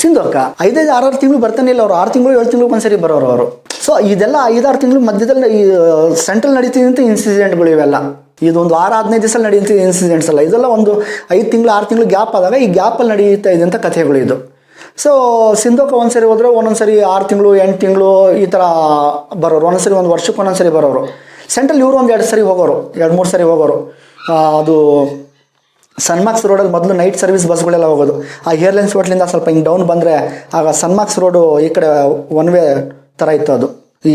ಸಿಂಧು ಅಕ್ಕ ಐದೈದು, ಆರಾರು ತಿಂಗಳು ಬರ್ತಾನೆ ಇಲ್ಲ ಅವರು. ಆರು ತಿಂಗಳು, ಏಳು ತಿಂಗಳು ಒಂದ್ಸರಿ ಬರೋರು ಅವರು. ಸೊ ಇದೆಲ್ಲ ಐದಾರು ತಿಂಗಳು ಮಧ್ಯದಲ್ಲಿ ಈ ಸೆಂಟ್ರಲ್ ನಡೀತಿದಂತ ಇನ್ಸಿಡೆಂಟ್ಗಳು ಇವೆಲ್ಲ. ಇದೊಂದು ವಾರ ಹದಿನೈದು ದಿವಸ ನಡೆಯುತ್ತೆ ಇನ್ಸಿಡೆಂಟ್ಸ್ ಅಲ್ಲ ಇದೆಲ್ಲ ಒಂದು ಐದು ತಿಂಗಳು, ಆರು ತಿಂಗಳು ಗ್ಯಾಪ್ ಆದಾಗ ಈ ಗ್ಯಾಪಲ್ಲಿ ನಡೆಯುತ್ತಾ ಅಂತ ಕಥೆಗಳು ಇದು. ಸೊ ಸಿಂಧೋಕ ಒಂದ್ಸರಿ ಹೋದ್ರೆ ಒಂದೊಂದ್ಸರಿ ಆರು ತಿಂಗಳು, ಎಂಟು ತಿಂಗಳು ಈ ಥರ ಬರೋರು. ಒಂದೊಂದ್ಸರಿ ಒಂದು ವರ್ಷಕ್ಕೆ ಒಂದೊಂದ್ಸರಿ ಬರೋರು. ಸೆಂಟ್ರಲ್ ಇವರು ಒಂದು ಎರಡು ಸರಿ ಹೋಗೋರು. ಎರಡು, ಮೂರು ಸರಿ ಹೋಗೋರು. ಅದು ಸನ್ಮಾರ್ಕ್ಸ್ ರೋಡಲ್ಲಿ ಮೊದಲು ನೈಟ್ ಸರ್ವಿಸ್ ಬಸ್ಗಳೆಲ್ಲ ಹೋಗೋದು. ಆ ಏರ್ಲೈನ್ಸ್ ಹೋಟ್ಲಿಂದ ಸ್ವಲ್ಪ ಹಿಂಗೆ ಡೌನ್ ಬಂದರೆ ಆಗ ಸನ್ಮಾರ್ಕ್ಸ್ ರೋಡು ಈ ಕಡೆ ಒನ್ ವೇ ಥರ ಇತ್ತು ಅದು. ಈ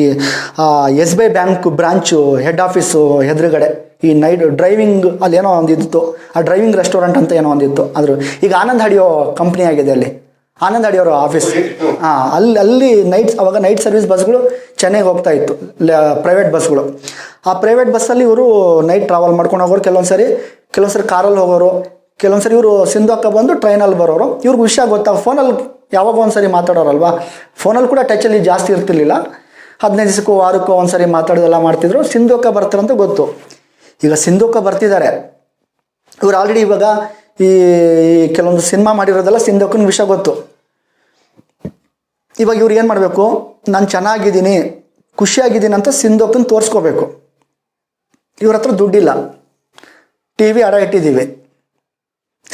S B I bank branch head office ಎದುರುಗಡೆ ಈ ನೈಟ್ ಡ್ರೈವಿಂಗ್ ಅಲ್ಲಿ ಏನೋ ಒಂದಿತ್ತು. ಆ ಡ್ರೈವಿಂಗ್ ರೆಸ್ಟೋರೆಂಟ್ ಅಂತ ಏನೋ ಒಂದಿತ್ತು. ಆದರೂ ಈಗ ಆನಂದ್ ಹಡಿಯೋ ಕಂಪ್ನಿ ಆಗಿದೆ ಅಲ್ಲಿ. ಆನಂದ್ ಅವರು ಆಫೀಸ್ ಹಾಂ ಅಲ್ಲಿ ಅಲ್ಲಿ ನೈಟ್ ಅವಾಗ ನೈಟ್ ಸರ್ವಿಸ್ ಬಸ್ಗಳು ಚೆನ್ನಾಗಿ ಹೋಗ್ತಾ ಇತ್ತು. ಪ್ರೈವೇಟ್ ಬಸ್ಗಳು ಆ ಪ್ರೈವೇಟ್ ಬಸ್ಸಲ್ಲಿ ಇವರು ನೈಟ್ ಟ್ರಾವೆಲ್ ಮಾಡ್ಕೊಂಡು ಹೋಗೋರು. ಕೆಲವೊಂದು ಸರಿ ಕೆಲವೊಂದು ಸರಿ ಕಾರಲ್ಲಿ ಹೋಗೋರು. ಕೆಲವೊಂದು ಸರಿ ಇವರು ಸಿಂಧೂಕ ಬಂದು ಟ್ರೈನಲ್ಲಿ ಬರೋರು. ಇವ್ರಿಗೆ ವಿಷಯ ಗೊತ್ತಾ? ಫೋನಲ್ಲಿ ಯಾವಾಗ ಒಂದು ಸರಿ ಮಾತಾಡೋರಲ್ವಾ ಫೋನಲ್ಲಿ ಕೂಡ ಟಚಲ್ಲಿ ಜಾಸ್ತಿ ಇರ್ತಿರ್ಲಿಲ್ಲ. ಹದಿನೈದು ದಿವಸಕ್ಕೂ ವಾರಕ್ಕೂ ಒಂದು ಸರಿ ಮಾತಾಡೋದೆಲ್ಲ ಮಾಡ್ತಿದ್ರು. ಸಿಂಧುಕ್ಕ ಬರ್ತಾರಂತ ಗೊತ್ತು. ಈಗ ಸಿಂಧೂಕ ಬರ್ತಿದ್ದಾರೆ. ಇವ್ರು ಆಲ್ರೆಡಿ ಇವಾಗ ಈ ಕೆಲವೊಂದು ಸಿನಿಮಾ ಮಾಡಿರೋದೆಲ್ಲ ಸಿಂಧಕ್ಕನ ವಿಷಯ ಗೊತ್ತು. ಇವಾಗ ಇವ್ರು ಏನು ಮಾಡಬೇಕು? ನಾನು ಚೆನ್ನಾಗಿದ್ದೀನಿ, ಖುಷಿಯಾಗಿದ್ದೀನಿ ಅಂತ ಸಿಂಧುಕ್ಕನ ತೋರಿಸ್ಕೋಬೇಕು. ಇವ್ರ ಹತ್ರ ದುಡ್ಡಿಲ್ಲ. ಟಿ ವಿ ಅಡ ಇಟ್ಟಿದ್ದೀವಿ.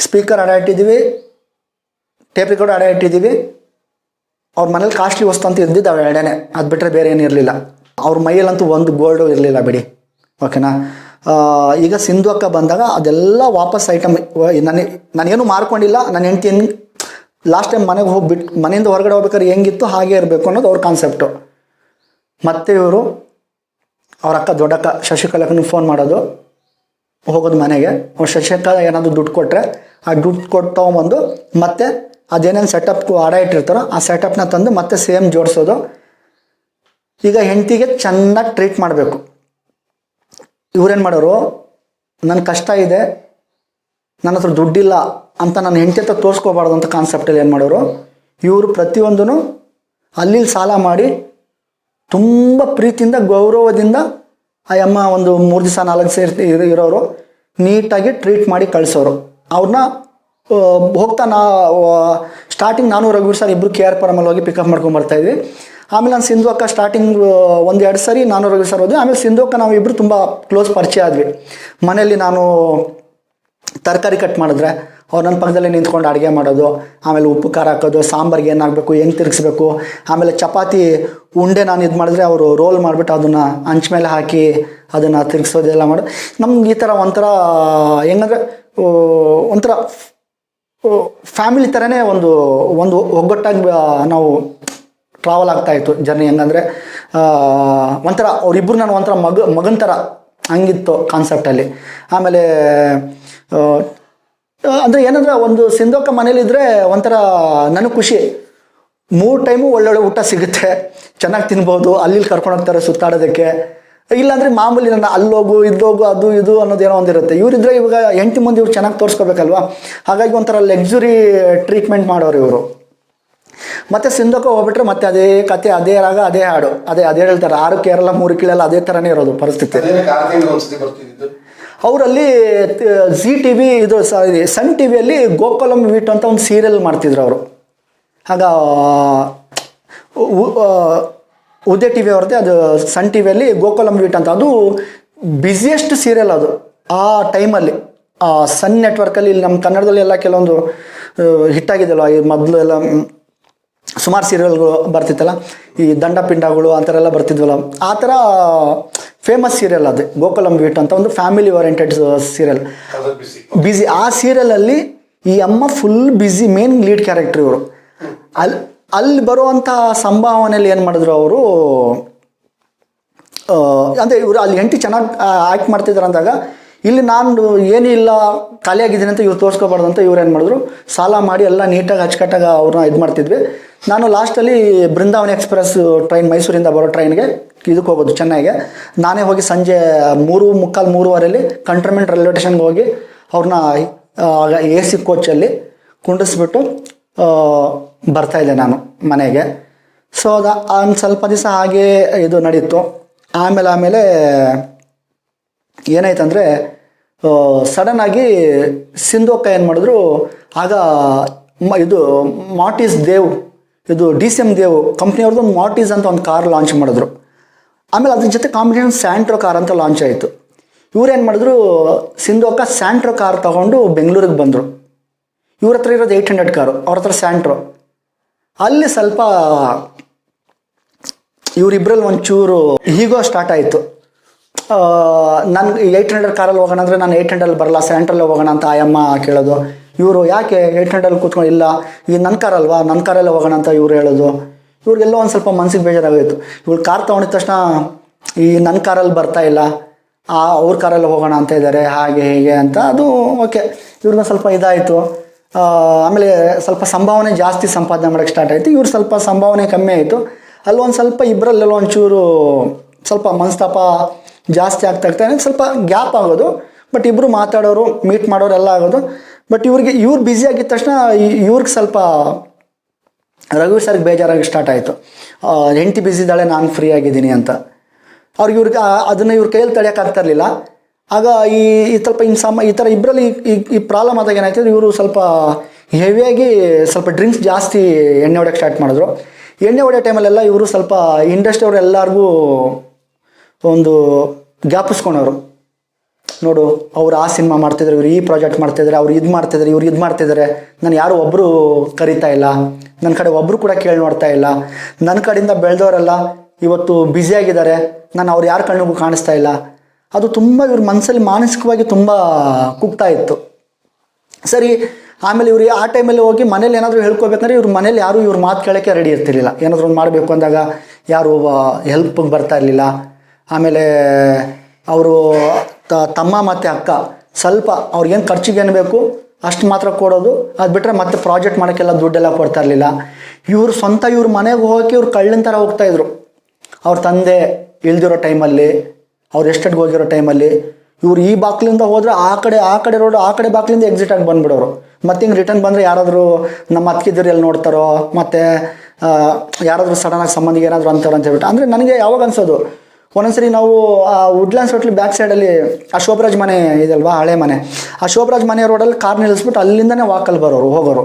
ಸ್ಪೀಕರ್ ಅಡ ಇಟ್ಟಿದ್ದೀವಿ. ಟೇಪ್ ರೆಕಾರ್ಡ್ ಅಡ ಇಟ್ಟಿದ್ದೀವಿ. ಅವ್ರ ಮನೇಲಿ ಕಾಸ್ಟ್ಲಿ ವಸ್ತು ಅಂತ ಇದ್ದಿದ್ದು ಅವು ಎರಡೇನೆ. ಅದು ಬಿಟ್ಟರೆ ಬೇರೆ ಏನಿರಲಿಲ್ಲ ಅವ್ರ ಮೈಯಲ್ಲಂತೂ ಒಂದು ಗೋಲ್ಡು ಇರಲಿಲ್ಲ ಬಿಡಿ. ಓಕೆನಾ ಈಗ ಸಿಂಧು ಅಕ್ಕ ಬಂದಾಗ ಅದೆಲ್ಲ ವಾಪಸ್ ಐಟಮ್ ನನಗೆ ನಾನೇನು ಮಾರ್ಕೊಂಡಿಲ್ಲ ನನ್ನ ಹೆಂಡ್ತಿ ಹೆಂಗೆ ಲಾಸ್ಟ್ ಟೈಮ್ ಮನೆಗೆ ಹೋಗ್ಬಿಟ್ಟು ಮನೆಯಿಂದ ಹೊರಗಡೆ ಹೋಗ್ಬೇಕಾದ್ರೆ ಹೆಂಗಿತ್ತು ಹಾಗೆ ಇರಬೇಕು ಅನ್ನೋದು ಅವ್ರ ಕಾನ್ಸೆಪ್ಟು ಮತ್ತೆ ಇವರು ಅವ್ರ ಅಕ್ಕ ದೊಡ್ಡಕ್ಕ ಶಶಿಕಲಾಕನಿಗೆ ಫೋನ್ ಮಾಡೋದು. ಹೋಗೋದು ಮನೆಗೆ. ಅವ್ರು ಶಶಿಕಲಾ ಏನಾದರೂ ದುಡ್ಡು ಕೊಟ್ಟರೆ ಆ ದುಡ್ಡು ಕೊಟ್ಟು ತೊಗೊಂಬಂದು ಮತ್ತೆ ಅದೇನೇನು ಸೆಟಪ್ ಆಡ ಇಟ್ಟಿರ್ತಾರೋ ಆ ಸೆಟಪ್ನ ತಂದು ಮತ್ತೆ ಸೇಮ್ ಜೋಡಿಸೋದು. ಈಗ ಹೆಂಡತಿಗೆ ಚೆನ್ನಾಗಿ ಟ್ರೀಟ್ ಮಾಡಬೇಕು. ಇವ್ರೇನು ಮಾಡೋರು? ನನ್ನ ಕಷ್ಟ ಇದೆ, ನನ್ನ ಹತ್ರ ದುಡ್ಡಿಲ್ಲ ಅಂತ ನನ್ನ ಹೆಂಡತಿ ಹತ್ರ ತೋರಿಸ್ಕೋಬಾರ್ದು ಅಂತ ಕಾನ್ಸೆಪ್ಟಲ್ಲಿ ಏನು ಮಾಡೋರು? ಇವರು ಪ್ರತಿಯೊಂದೂ ಅಲ್ಲಿ ಸಾಲ ಮಾಡಿ ತುಂಬ ಪ್ರೀತಿಯಿಂದ, ಗೌರವದಿಂದ ಆ ಅಮ್ಮ ಒಂದು ಮೂರು ದಿವಸ ನಾಲ್ಕು ಸೇರಿ ಇರೋ- ಇರೋರು, ನೀಟಾಗಿ ಟ್ರೀಟ್ ಮಾಡಿ ಕಳಿಸೋರು. ಅವ್ರನ್ನ ಹೋಗ್ತಾ ನಾ ಸ್ಟಾರ್ಟಿಂಗ್ ನಾನು ರಘುವೀರ್ ಸರ್ ಇಬ್ಬರು ಕೆ ಆರ್ ಪರಮಲ್ಲಿ ಹೋಗಿ ಪಿಕಪ್ ಮಾಡ್ಕೊಂಡು ಬರ್ತಾ ಇದ್ವಿ. ಆಮೇಲೆ ನಾನು ಸಿಂಧು ಅಕ್ಕ ಸ್ಟಾರ್ಟಿಂಗ್ ಒಂದು ಎರಡು ಸರಿ ನಾನು ರಘುವೀರ್ ಸರ್ ಹೋದ್ವಿ ಆಮೇಲೆ ಸಿಂಧು ಅಕ್ಕ ನಾವು ಇಬ್ಬರು ತುಂಬ ಕ್ಲೋಸ್ ಪರಿಚಯ ಆದ್ವಿ. ಮನೆಯಲ್ಲಿ ನಾನು ತರಕಾರಿ ಕಟ್ ಮಾಡಿದ್ರೆ, ಅವ್ರು ನನ್ನ ಪಕ್ಕದಲ್ಲಿ ನಿಂತ್ಕೊಂಡು ಅಡುಗೆ ಮಾಡೋದು, ಆಮೇಲೆ ಉಪ್ಪು ಖಾರ ಹಾಕೋದು, ಸಾಂಬಾರ್ಗೆ ಏನಾಗಬೇಕು ಹೆಂಗೆ ತಿರುಗಿಸ್ಬೇಕು, ಆಮೇಲೆ ಚಪಾತಿ ಉಂಡೆ ನಾನು ಇದು ಮಾಡಿದ್ರೆ ಅವರು ರೋಲ್ ಮಾಡಿಬಿಟ್ಟು ಅದನ್ನು ಹಂಚ್ ಮೇಲೆ ಹಾಕಿ ಅದನ್ನು ತಿರುಗಿಸೋದೆಲ್ಲ ಮಾಡೋದು ನಮ್ಗೆ ಈ ಥರ ಒಂಥರ, ಹೆಂಗಂದ್ರೆ ಒಂಥರ ಫ್ಯಾಮಿಲಿ ಥರನೇ ಒಂದು ಒಂದು ಒಗ್ಗಟ್ಟಾಗಿ ನಾವು ಟ್ರಾವೆಲ್ ಆಗ್ತಾ ಇತ್ತು ಜರ್ನಿ ಹೆಂಗಂದರೆ ಒಂಥರ ಅವರಿಬ್ಬರು ನಾನು ಒಂಥರ ಮಗ, ಮಗನ ಥರ ಹಂಗಿತ್ತು ಕಾನ್ಸೆಪ್ಟಲ್ಲಿ ಆಮೇಲೆ ಅಂದರೆ ಏನಂದ್ರೆ ಒಂದು ಸಿಂಧೋಕ ಮನೇಲಿದ್ದರೆ ಒಂಥರ ನನಗೆ ಖುಷಿ. ಮೂರು ಟೈಮು ಒಳ್ಳೊಳ್ಳೆ ಊಟ ಸಿಗುತ್ತೆ, ಚೆನ್ನಾಗಿ ತಿನ್ಬೋದು ಅಲ್ಲಿ ಕರ್ಕೊಂಡು ಹೋಗ್ತಾರೆ ಸುತ್ತಾಡೋದಕ್ಕೆ. ಇಲ್ಲಾಂದ್ರೆ ಮಾಮೂಲಿ ನನ್ನ ಅಲ್ಲೋಗು, ಇಲ್ಲೋಗು, ಅದು ಇದು ಅನ್ನೋದೇನೋ ಒಂದಿರುತ್ತೆ. ಇವರಿದ್ರೆ ಇವಾಗ ಎಂಟು ಮಂದಿ ಇವ್ರು ಚೆನ್ನಾಗಿ ತೋರಿಸ್ಕೋಬೇಕಲ್ವಾ? ಹಾಗಾಗಿ ಒಂಥರ ಲಕ್ಸುರಿ ಟ್ರೀಟ್ಮೆಂಟ್ ಮಾಡೋರು ಇವರು. ಮತ್ತೆ ಸಿಂಧಕ್ಕೆ ಹೋಗ್ಬಿಟ್ರೆ ಮತ್ತೆ ಅದೇ ಕತೆ ಅದೇ ರಾಗ ಅದೇ ಹಾಡು. ಅದೇ ಅದೇ ಹೇಳ್ತಾರೆ. ಆರು ಕೇರಳ ಮೂರು ಕೀಳೆಲ್ಲ ಅದೇ ಥರನೇ ಇರೋದು ಪರಿಸ್ಥಿತಿ. ಅವರಲ್ಲಿ ಜಿ ಟಿ ವಿ ಇದು ಸಾರಿ ಸನ್ ಟಿ ವಿಯಲ್ಲಿ ಗೋಕುಲಂ ವೀಟ್ ಅಂತ ಒಂದು ಸೀರಿಯಲ್ ಮಾಡ್ತಿದ್ರು ಅವರು. ಆಗ ಉದಯ ಟಿ ವಿ ಅವ್ರದ್ದೇ ಅದು ಸನ್ ಟಿ ವಿಯಲ್ಲಿ ಗೋಕುಲಂ ವೀಟ್ ಅಂತ. ಅದು ಬ್ಯುಸಿಯೆಸ್ಟ್ ಸೀರಿಯಲ್ ಅದು ಆ ಟೈಮಲ್ಲಿ ಆ ಸನ್ ನೆಟ್ವರ್ಕಲ್ಲಿ ಇಲ್ಲಿ ನಮ್ಮ ಕನ್ನಡದಲ್ಲಿ ಎಲ್ಲ ಕೆಲವೊಂದು ಹಿಟ್ಟಾಗಿದೆಯಲ್ಲ ಈ ಮೊದಲು ಎಲ್ಲ ಸುಮಾರು ಸೀರಿಯಲ್ಗಳು ಬರ್ತಿತ್ತಲ್ಲ, ಈ ದಂಡಪಿಂಡಗಳು ಆ ಥರ ಎಲ್ಲ ಬರ್ತಿದ್ವಲ್ಲ. ಆ ಥರ ಫೇಮಸ್ ಸೀರಿಯಲ್ ಅದು, ಗೋಕುಲಂ ವೀಟ್ ಅಂತ ಒಂದು ಫ್ಯಾಮಿಲಿ ಓರಿಯೆಂಟೆಡ್ ಸೀರಿಯಲ್ ಬ್ಯುಸಿ ಆ ಸೀರಿಯಲಲ್ಲಿ ಈ ಅಮ್ಮ full busy main lead character ಇವರು. ಅಲ್ಲಿ ಅಲ್ಲಿ ಬರುವಂಥ ಸಂಭಾವನೆಯಲ್ಲಿ ಏನು ಮಾಡಿದ್ರು ಅವರು ಅಂದರೆ ಇವರು ಅಲ್ಲಿ ಎಂಟಿ ಚೆನ್ನಾಗಿ ಆ್ಯಕ್ಟ್ ಮಾಡ್ತಿದ್ದಾರೆ ಅಂದಾಗ ಇಲ್ಲಿ ನಾನು ಏನೂ ಇಲ್ಲ, ಖಾಲಿಯಾಗಿದ್ದೀನಿ ಅಂತ ಇವ್ರು ತೋರಿಸ್ಕೋಬಾರ್ದು ಅಂತ ಇವ್ರು ಏನು ಮಾಡಿದ್ರು. ಸಾಲ ಮಾಡಿ ಎಲ್ಲ ನೀಟಾಗಿ ಅಚ್ಚುಕಟ್ಟಾಗಿ ಅವ್ರನ್ನ ಇದು ಮಾಡ್ತಿದ್ವಿ. ನಾನು ಲಾಸ್ಟಲ್ಲಿ ಬೃಂದಾವನ ಎಕ್ಸ್ಪ್ರೆಸ್ ಟ್ರೈನ್, ಮೈಸೂರಿಂದ ಬರೋ ಟ್ರೈನ್ಗೆ ಇದಕ್ಕೆ ಹೋಗೋದು ಚೆನ್ನೈಗೆ. ನಾನೇ ಹೋಗಿ ಸಂಜೆ ಮೂರು, ಮುಕ್ಕಾಲು ಮೂರುವರೆಯಲ್ಲಿ ಕಂಟ್ರಮೆಂಟ್ ರೈಲ್ವೆ ಸ್ಟೇಷನ್ಗೆ ಹೋಗಿ ಅವ್ರನ್ನ ಎ ಸಿ ಕೋಚಲ್ಲಿ ಕುಂಡಿಸ್ಬಿಟ್ಟು ಬರ್ತಾಯಿದ್ದೆ ನಾನು ಮನೆಗೆ. ಸೊ ಅದ, ಒಂದು ಸ್ವಲ್ಪ ದಿವಸ ಹಾಗೆ ಇದು ನಡೀತು. ಆಮೇಲೆ ಆಮೇಲೆ ಏನಾಯ್ತಂದರೆ ಸಡನ್ ಆಗಿ ಸಿಂಧೋಕ ಏನು ಮಾಡಿದ್ರು, ಆಗ ಇದು ಮಾಟಿಸ್ ದೇವ್, ಇದು ಡಿ ಸಿ ಎಂ ದೇವ್ ಕಂಪ್ನಿಯವ್ರದ್ದು ಒಂದು ಮಾಟಿಸ್ ಅಂತ ಒಂದು ಕಾರ್ ಲಾಂಚ್ ಮಾಡಿದ್ರು. ಆಮೇಲೆ ಅದ್ರ ಜೊತೆ ಕಾಂಬಿನೇಷನ್ ಸ್ಯಾಂಟ್ರೋ ಕಾರ್ ಅಂತ ಲಾಂಚ್ ಆಯಿತು. ಇವ್ರೇನು ಮಾಡಿದ್ರು, ಸಿಂಧೋಕ ಸ್ಯಾಂಟ್ರೋ ಕಾರ್ ತಗೊಂಡು ಬೆಂಗಳೂರಿಗೆ ಬಂದರು. ಇವ್ರ ಹತ್ರ ಇರೋದು ಏಯ್ಟ್ ಹಂಡ್ರೆಡ್ ಕಾರು, ಅವ್ರ ಹತ್ರ ಸ್ಯಾಂಟ್ರೋ. ಅಲ್ಲಿ ಸ್ವಲ್ಪ ಇವರಿಬ್ಬರಲ್ಲಿ ಒಂಚೂರು ಹೀಗೋ ಸ್ಟಾರ್ಟ್ ಆಯಿತು. ನನ್ಗೆ ಏಯ್ಟ್ ಹಂಡ್ರೆಡ್ ಕಾರಲ್ಲಿ ಹೋಗೋಣ ಅಂದರೆ ನಾನು ಏಯ್ಟ್ ಹಂಡ್ರೆಡ್ ಬರಲ್ಲ ಸ್ಯಾಂಟ್ರಲ್ಲಿ ಹೋಗೋಣ ಅಂತ ಆಯಮ್ಮ ಕೇಳೋದು. ಇವರು ಯಾಕೆ ಏಯ್ಟ್ ಹಂಡ್ರೆಡ್ ಕೂತ್ಕೊಂಡು ಇಲ್ಲ, ಈ ನನ್ನ ಕಾರ್ ಅಲ್ವಾ ನನ್ನ ಕಾರಲ್ಲೇ ಹೋಗೋಣ ಅಂತ ಇವ್ರು ಹೇಳೋದು. ಇವ್ರಿಗೆಲ್ಲೋ ಒಂದು ಸ್ವಲ್ಪ ಮನ್ಸಿಗೆ ಬೇಜಾರಾಗೋಯ್ತು. ಇವ್ರು ಕಾರ್ ತೊಗೊಂಡಿದ ತಕ್ಷಣ ಈ ನನ್ನ ಕಾರಲ್ಲಿ ಬರ್ತಾ ಇಲ್ಲ, ಆ ಅವ್ರ ಕಾರಲ್ಲಿ ಹೋಗೋಣ ಅಂತ ಇದ್ದಾರೆ ಹಾಗೆ ಹೀಗೆ ಅಂತ ಅದು ಓಕೆ. ಇವ್ರನ್ನ ಸ್ವಲ್ಪ ಇದಾಯಿತು. ಆಮೇಲೆ ಸ್ವಲ್ಪ ಸಂಭಾವನೆ ಜಾಸ್ತಿ ಸಂಪಾದನೆ ಮಾಡೋಕ್ಕೆ ಸ್ಟಾರ್ಟ್ ಆಯಿತು. ಇವ್ರು ಸ್ವಲ್ಪ ಸಂಭಾವನೆ ಕಮ್ಮಿ ಆಯಿತು. ಅಲ್ಲೊಂದು ಸ್ವಲ್ಪ ಇಬ್ಬರಲ್ಲೆಲ್ಲ ಒಂಚೂರು ಸ್ವಲ್ಪ ಮನಸ್ತಾಪ ಜಾಸ್ತಿ ಆಗ್ತಾ ಆಗ್ತಾ ಸ್ವಲ್ಪ ಗ್ಯಾಪ್ ಆಗೋದು. ಬಟ್ ಇಬ್ಬರು ಮಾತಾಡೋರು ಮೀಟ್ ಮಾಡೋರು ಎಲ್ಲ ಆಗೋದು. ಬಟ್ ಇವ್ರಿಗೆ, ಇವ್ರು ಬ್ಯುಸಿ ಆಗಿದ ತಕ್ಷಣ ಇವ್ರಿಗೆ ಸ್ವಲ್ಪ ರಘು ಸರ್ಗೆ ಬೇಜಾರಾಗಿ ಸ್ಟಾರ್ಟ್ ಆಯಿತು. ಹೆಂಡತಿ ಬ್ಯುಸಿ ಇದ್ದಾಳೆ, ನಾನು ಫ್ರೀ ಆಗಿದ್ದೀನಿ ಅಂತ. ಅವ್ರಿಗೆ ಇವ್ರಿಗೆ ಅದನ್ನು ಇವ್ರ ಕೈಯಲ್ಲಿ ತಡೆಯೋಕ್ಕಾಗ್ತಾ ಇರಲಿಲ್ಲ. ಆಗ ಈ ಈ ಸ್ವಲ್ಪ ಇನ್ನು ಸಮ, ಈ ಥರ ಇಬ್ಬರಲ್ಲಿ ಈ ಈ ಪ್ರಾಬ್ಲಮ್ ಆದಾಗ ಏನಾಯ್ತು ಇವರು ಸ್ವಲ್ಪ ಹೆವಿಯಾಗಿ ಸ್ವಲ್ಪ ಡ್ರಿಂಕ್ಸ್ ಜಾಸ್ತಿ ಎಣ್ಣೆ ಹೊಡೆಯೋಕ್ಕೆ ಸ್ಟಾರ್ಟ್ ಮಾಡಿದ್ರು. ಎಣ್ಣೆ ಹೊಡೆಯೋ ಟೈಮಲ್ಲೆಲ್ಲ ಇವರು ಸ್ವಲ್ಪ ಇಂಡಸ್ಟ್ರಿ ಅವ್ರು ಎಲ್ಲರಿಗೂ ಒಂದು ಜ್ಞಾಪಿಸ್ಕೊಳೋರು ನೋಡು, ಅವ್ರು ಆ ಸಿನಿಮಾ ಮಾಡ್ತಿದ್ರು, ಇವ್ರು ಈ ಪ್ರಾಜೆಕ್ಟ್ ಮಾಡ್ತಿದ್ದಾರೆ ಅವ್ರು ಇದು ಮಾಡ್ತಿದ್ದಾರೆ ಇವ್ರು ಇದು ಮಾಡ್ತಿದ್ದಾರೆ ನಾನು ಯಾರು ಒಬ್ಬರು ಕರಿತಾ ಇಲ್ಲ. ನನ್ನ ಕಡೆ ಒಬ್ಬರು ಕೂಡ ಕೇಳಿ ನೋಡ್ತಾ ಇಲ್ಲ. ನನ್ನ ಕಡೆಯಿಂದ ಬೆಳೆದವರೆಲ್ಲ ಇವತ್ತು ಬ್ಯುಸಿಯಾಗಿದ್ದಾರೆ ನಾನು ಅವ್ರು ಯಾರ ಕಣ್ಣಿಗೂ ಕಾಣಿಸ್ತಾ ಇಲ್ಲ. ಅದು ತುಂಬ ಇವ್ರ ಮನಸ್ಸಲ್ಲಿ ಮಾನಸಿಕವಾಗಿ ತುಂಬ ಕುಗ್ತಾ ಇತ್ತು. ಸರಿ, ಆಮೇಲೆ ಇವ್ರು ಆ ಟೈಮಲ್ಲಿ ಹೋಗಿ ಮನೇಲಿ ಏನಾದರೂ ಹೇಳ್ಕೊಬೇಕಂದ್ರೆ ಇವ್ರ ಮನೇಲಿ ಯಾರು ಇವ್ರ ಮಾತು ಕೇಳೋಕ್ಕೆ ರೆಡಿ ಇರ್ತಿರ್ಲಿಲ್ಲ. ಏನಾದರೂ ಒಂದು ಮಾಡಬೇಕು ಅಂದಾಗ ಯಾರು ಹೆಲ್ಪ್ಗೆ ಬರ್ತಾ ಇರಲಿಲ್ಲ. ಆಮೇಲೆ ಅವರು ತಮ್ಮ ಮತ್ತು ಅಕ್ಕ ಸ್ವಲ್ಪ ಅವ್ರಿಗೇನು ಖರ್ಚಿಗೆ ಏನು ಬೇಕು ಅಷ್ಟು ಮಾತ್ರ ಕೊಡೋದು. ಅದು ಬಿಟ್ಟರೆ ಮತ್ತೆ ಪ್ರಾಜೆಕ್ಟ್ ಮಾಡೋಕ್ಕೆಲ್ಲ ದುಡ್ಡೆಲ್ಲ ಕೊಡ್ತಾ ಇರಲಿಲ್ಲ. ಇವ್ರು ಸ್ವಂತ ಇವ್ರ ಮನೆಗೆ ಹೋಗಿ ಇವ್ರು ಕಳ್ಳಿನ ಥರ ಹೋಗ್ತಾಯಿದ್ರು ಅವ್ರ ತಂದೆ ಇಳ್ದಿರೋ ಟೈಮಲ್ಲಿ, ಅವ್ರು ಎಷ್ಟೆಡ್ಗೆ ಹೋಗಿರೋ ಟೈಮಲ್ಲಿ ಇವ್ರು ಈ ಬಾಕ್ಲಿಂದ ಹೋದ್ರೆ ಆ ಕಡೆ ಆ ಕಡೆ ರೋಡ್, ಆ ಕಡೆ ಬಾಕ್ಲಿಂದ ಎಕ್ಸಿಟ್ ಆಗಿ ಬಂದ್ಬಿಡೋರು. ಮತ್ತೆ ಹಿಂಗೆ ರಿಟರ್ನ್ ಬಂದರೆ ಯಾರಾದರೂ ನಮ್ಮ ಅತ್ತಿಗೆದಿರು ಎಲ್ಲಿ ನೋಡ್ತಾರೋ, ಮತ್ತು ಯಾರಾದರೂ ಸಡನ್ನಾಗಿ ಸಂಬಂಧಿಗೆ ಏನಾದರೂ ಅಂತಾರೋ ಅಂತ ಹೇಳ್ಬಿಟ್ಟು. ಅಂದರೆ ನನಗೆ ಯಾವಾಗ ಅನ್ಸೋದು ಒಂದೊಂದ್ಸರಿ ನಾವು, ಆ ವುಡ್ಲ್ಯಾಂಡ್ಸ್ ಹೋಟ್ಲ್ ಬ್ಯಾಕ್ ಸೈಡಲ್ಲಿ ಆ ಶೋಭರಾಜ್ ಮನೆ ಇದಲ್ವಾ, ಹಳೆ ಮನೆ. ಆ ಶೋಭರಾಜ್ ಮನೆ ರೋಡಲ್ಲಿ ಕಾರ್ ನಿಲ್ಲಿಸ್ಬಿಟ್ಟು ಅಲ್ಲಿಂದನೇ ವಾಕಲ್ಲಿ ಬರೋರು, ಹೋಗೋರು.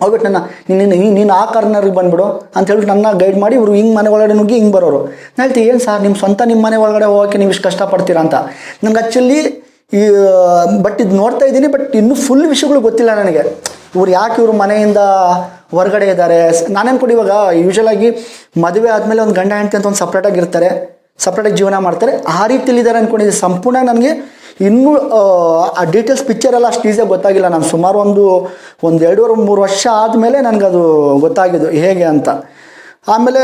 ಹೋಗ್ಬಿಟ್ಟು ನನ್ನ, ನೀನು ನೀನು ಆ ಕಾರ್ನರ್ಗೆ ಬಂದ್ಬಿಡು ಅಂತ ಹೇಳ್ಬಿಟ್ಟು ನನ್ನ ಗೈಡ್ ಮಾಡಿ ಇವರು ಹಿಂಗೆ ಮನೆ ಒಳಗಡೆ ನುಗ್ಗಿ ಹಿಂಗೆ ಬರೋರು. ನಾನು ಹೇಳ್ತೀನಿ, ಏನು ಸರ್ ನಿಮ್ಮ ಸ್ವಂತ ನಿಮ್ಮ ಮನೆ ಒಳಗಡೆ ಹೋಗೋಕ್ಕೆ ನೀವು ಇಷ್ಟು ಕಷ್ಟಪಡ್ತೀರಾ ಅಂತ. ನಂಗೆ ಆ್ಯಕ್ಚುಲಿ ಈ ಬಟ್ ಇದು ನೋಡ್ತಾ ಇದ್ದೀನಿ ಬಟ್ ಇನ್ನೂ ಫುಲ್ ವಿಷಯಗಳು ಗೊತ್ತಿಲ್ಲ ನನಗೆ. ಇವ್ರು ಯಾಕೆ ಇವರು ಮನೆಯಿಂದ ಹೊರಗಡೆ ಇದ್ದಾರೆ? ನಾನೇನು ಕೊಡಿ ಇವಾಗ ಯೂಶ್ವಲಾಗಿ ಮದುವೆ ಆದಮೇಲೆ ಒಂದು ಗಂಡ ಹೆಂಡತಿ ಅಂತ ಒಂದು ಸಪ್ರೇಟಾಗಿ ಇರ್ತಾರೆ. ಸಪ್ರೇಟಾಗಿ ಜೀವನ ಮಾಡ್ತಾರೆ. ಆ ರೀತಿಲಿ ಇದ್ದಾರೆ ಅಂದ್ಕೊಂಡಿದ್ದೆ ಸಂಪೂರ್ಣ ನನಗೆ ಇನ್ನೂ ಆ, ಡೀಟೇಲ್ಸ್ ಪಿಕ್ಚರ್ ಎಲ್ಲ ಅಷ್ಟು ಈಸಿಯಾಗಿ ಗೊತ್ತಾಗಿಲ್ಲ. ನಾನು ಸುಮಾರು ಒಂದು ಒಂದು ಎರಡೂವರೆ ಮೂರು ವರ್ಷ ಆದಮೇಲೆ ನನಗದು ಗೊತ್ತಾಗಿದ್ದು. ಹೇಗೆ ಅಂತ. ಆಮೇಲೆ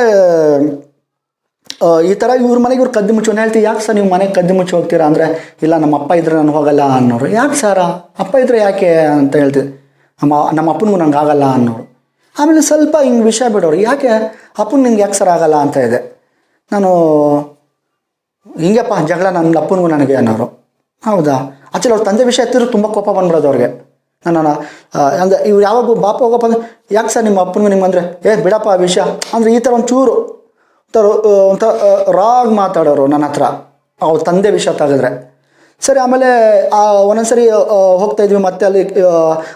ಈ ಥರ ಇವ್ರ ಮನೆಗೆ ಇವ್ರು ಕದ್ದು ಮುಚ್ಚು. ಹೇಳ್ತೀವಿ ಯಾಕೆ ಸರ್ ನೀವು ಮನೆಗೆ ಕದ್ದು ಮುಚ್ಚಿ ಹೋಗ್ತೀರಾ? ಅಂದರೆ ಇಲ್ಲ ನಮ್ಮ ಅಪ್ಪ ಇದ್ರೆ ನಾನು ಹೋಗಲ್ಲ ಅನ್ನೋರು. ಯಾಕೆ ಸರ? ಅಪ್ಪ ಇದ್ರೆ ಯಾಕೆ? ಅಂತ ಹೇಳ್ತಿದ್ದೆ ನಮ್ಮ ನಮ್ಮ ಅಪ್ಪನಿಗೂ ನಂಗೆ ಆಗಲ್ಲ ಅನ್ನೋರು. ಆಮೇಲೆ ಸ್ವಲ್ಪ ಹಿಂಗೆ ವಿಷಯ ಬಿಡೋರು. ಯಾಕೆ? ಅಪ್ಪನ ನಿಂಗೆ ಯಾಕೆ ಸರ್ ಆಗಲ್ಲ? ಅಂತ ಇದೆ. ನಾನು ಹಿಂಗೆಪ್ಪ, ಜಗಳ ನನ್ನ ಅಪ್ಪನಿಗೂ ನನಗೆ ಅನ್ನೋರು. ಹೌದಾ? ಆಕ್ಚುಲಿ ಅವ್ರ ತಂದೆ ವಿಷಯ ಎತ್ತಿದ್ರು ತುಂಬ ಕೋಪ ಬಂದ್ಬಿಡೋದು ಅವ್ರಿಗೆ. ನಾನು ಅಂದರೆ ಇವ್ರು ಯಾವಾಗ ಬಾಪ ಹೋಗಪ್ಪ ಅಂದ್ರೆ, ಯಾಕೆ ಸರ್ ನಿಮ್ಮ ಅಪ್ಪನಿಗೂ ನಿಮ್ಮ ಅಂದರೆ, ಏ, ಬಿಡಪ್ಪ ಆ ವಿಷಯ. ಅಂದರೆ ಈ ಥರ ಒಂದು ಚೂರು ಒಂಥರ ಒಂಥರ ರಾಗ್ ಮಾತಾಡೋರು ನನ್ನ ಹತ್ರ, ಅವ್ರ ತಂದೆ ವಿಷಯ ತೆಗೆದ್ರೆ. ಸರಿ, ಆಮೇಲೆ ಒಂದೊಂದ್ಸರಿ ಹೋಗ್ತಾ ಇದ್ವಿ. ಮತ್ತೆ ಅಲ್ಲಿ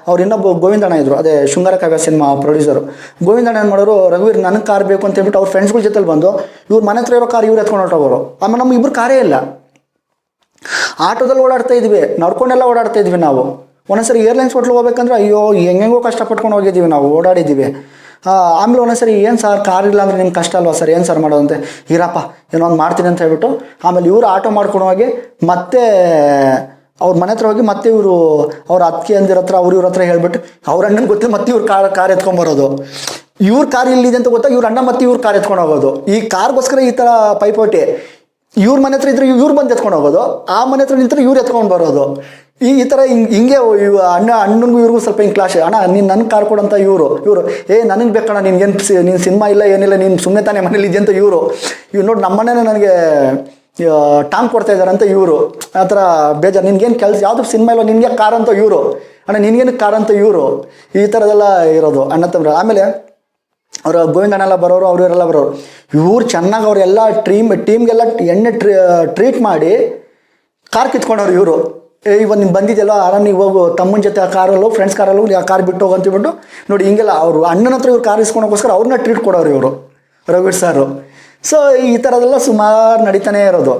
ಅವ್ರು ಇನ್ನೊಬ್ಬ ಗೋವಿಂದಣ್ಣ ಇದ್ರು. ಅದೇ ಶೃಂಗಾರ ಕಾವ್ಯ ಸಿನಿಮಾ ಪ್ರೊಡ್ಯೂಸರು. ಗೋವಿಂದಣ್ಣ ಏನು ಮಾಡೋರು, ರಘುವೀರ್, ನನಗೆ ಕಾರ್ ಬೇಕು ಅಂತ ಹೇಳ್ಬಿಟ್ಟು ಅವ್ರ ಫ್ರೆಂಡ್ಸ್ಗಳ ಜೊತೆಲಿ ಬಂದು, ಇವ್ರು ಮನೆ ಹತ್ರ ಇರೋ ಕಾರ್ ಇವ್ರು ಎತ್ಕೊಂಡು ಹೊರಟೋಗೋರು ಆಮೇಲೆ ನಮ್ಗೆ ಇಬ್ರು ಕಾರೇ ಇಲ್ಲ. ಆಟೋದಲ್ಲಿ ಓಡಾಡ್ತಾ ಇದ್ವಿ. ನಡ್ಕೊಂಡೆಲ್ಲ ಓಡಾಡ್ತಾ ಇದ್ವಿ ನಾವು. ಒಂದೊಂದ್ಸರಿ ಏರ್ಲೈನ್ಸ್ ಹೋಟ್ಲಿಗೆ ಹೋಗ್ಬೇಕಂದ್ರೆ, ಅಯ್ಯೋ ಹೆಂಗೆಂಗೋ ಕಷ್ಟಪಟ್ಕೊಂಡು ಹೋಗಿದ್ದೀವಿ ನಾವು. ಓಡಾಡಿದ್ದೀವಿ. ಆಮೇಲೆ ಒಂದೊಂದ್ಸರಿ ಏನು ಸರ್ ಕಾರ್ ಇಲ್ಲ ಅಂದರೆ ನಿಮ್ಗೆ ಕಷ್ಟ ಅಲ್ವಾ ಸರ್? ಏನು ಸರ್ ಮಾಡೋದಂತೆ? ಇರಪ್ಪ, ಏನೋ ಒಂದು ಮಾಡ್ತೀನಿ ಅಂತ ಹೇಳ್ಬಿಟ್ಟು, ಆಮೇಲೆ ಇವರು ಆಟೋ ಮಾಡ್ಕೊಂಡು ಹೋಗಿ ಮತ್ತೆ ಅವ್ರ ಮನೆ ಹತ್ರ ಹೋಗಿ ಮತ್ತೆ ಇವರು ಅವ್ರ ಅತ್ತಿಗೆ ಅಂದಿರ ಹತ್ರ, ಅವ್ರ ಇವ್ರ ಹತ್ರ ಹೇಳ್ಬಿಟ್ಟು, ಅವ್ರ ಅಣ್ಣನ ಗೊತ್ತಿಲ್ಲ ಮತ್ತೆ ಇವ್ರು ಕಾರ್ ಕಾರ್ ಎತ್ಕೊಂಬರೋದು ಇವ್ರ ಕಾರ್ ಇಲ್ಲಿದೆ ಅಂತ ಗೊತ್ತಾಗ ಇವ್ರ ಅಣ್ಣ ಮತ್ತೆ ಇವ್ರ ಕಾರ್ ಎತ್ಕೊಂಡು ಹೋಗೋದು. ಈ ಕಾರ್ಗೋಸ್ಕರ ಈ ಥರ ಪೈಪೋಟಿ, ಇವ್ರ ಮನೆ ಹತ್ರ ಇದ್ರೆ ಇವ್ರು ಬಂದು ಎತ್ಕೊಂಡು ಹೋಗೋದು, ಆ ಮನೆ ಹತ್ರ ನಿಂತರೆ ಇವ್ರು ಎತ್ಕೊಂಡು ಬರೋದು. ಈ ಈ ಥರ ಹಿಂಗೆ ಹಿಂಗೆ ಇವು ಅಣ್ಣ, ಅಣ್ಣನಿಗೂ ಇವ್ರಿಗೂ ಸ್ವಲ್ಪ ಹಿಂಗೆ ಕ್ಲಾಶ್ ಅಣ್ಣ, ನೀನು ನನ್ನ ಕಾರ್ ಕೊಡಂತ ಇವರು ಇವರು, ಏ, ನನಗೆ ಬೇಕಣ್ಣ ನಿನ್ಗೇನು ನೀನು ಸಿನಿಮಾ ಇಲ್ಲ, ಏನಿಲ್ಲ, ನೀನು ಸುಮ್ಮನೆ ತಾನೇ ಮನೇಲಿ ಅಂತ ಇವರು. ಇವ್ರು ನೋಡಿ ನಮ್ಮನೇನೆ ನನಗೆ ಟಾಂಗ್ ಕೊಡ್ತಾ ಇದ್ದಾರೆ ಅಂತ ಇವರು. ಆ ಥರ ಬೇಜಾರು. ನಿನ್ಗೇನು ಕೆಲಸ, ಯಾವುದು ಸಿನಿಮಾ ಇಲ್ಲ, ನಿನಗೆ ಕಾರ್ ಅಂತ ಇವರು. ಅಣ್ಣ ನಿನ್ಗೇನು ಕಾರ್ ಅಂತ ಇವರು. ಈ ಥರದೆಲ್ಲ ಇರೋದು. ಅಣ್ಣ ತಮ್ಮ ಆಮೇಲೆ ಅವರು ಗೋವಿಂದಣ್ಣೆಲ್ಲ ಬರೋರು, ಅವರು ಇವರೆಲ್ಲ ಬರೋರು. ಇವ್ರು ಚೆನ್ನಾಗಿ ಅವರೆಲ್ಲ ಟ್ರೀಮ್ ಟೀಮ್ಗೆಲ್ಲ ಎಣ್ಣೆ ಟ್ರೀ ಟ್ರೀಟ್ ಮಾಡಿ ಕಾರ್ ಕಿತ್ಕೊಂಡವ್ರು ಇವರು. ಇವಾಗ ನೀನು ಬಂದಿದ್ದೆಲ್ಲ ಆರಾಮ್ ನೀವು ಹೋಗು, ತಮ್ಮನ ಜೊತೆ ಆ ಕಾರಲ್ಲೋ ಫ್ರೆಂಡ್ಸ್ ಕಾರಲ್ಲೋ, ಆ ಕಾರ್ ಬಿಟ್ಟು ಹೋಗು ಅಂತೇಳ್ಬಿಟ್ಟು ನೋಡಿ ಹಿಂಗೆಲ್ಲ ಅವರು ಅಣ್ಣನ ಹತ್ರ ಇವ್ರು ಕಾರ್ ಇಸ್ಕೊಳಕ್ಕೋಸ್ಕರ ಅವ್ರನ್ನ ಟ್ರೀಟ್ ಕೊಡೋರು ಇವರು, ರಘುವೀರ್ ಸಾರು. ಸೊ ಈ ಥರದೆಲ್ಲ ಸುಮಾರು ನಡೀತಾನೆ ಇರೋದು.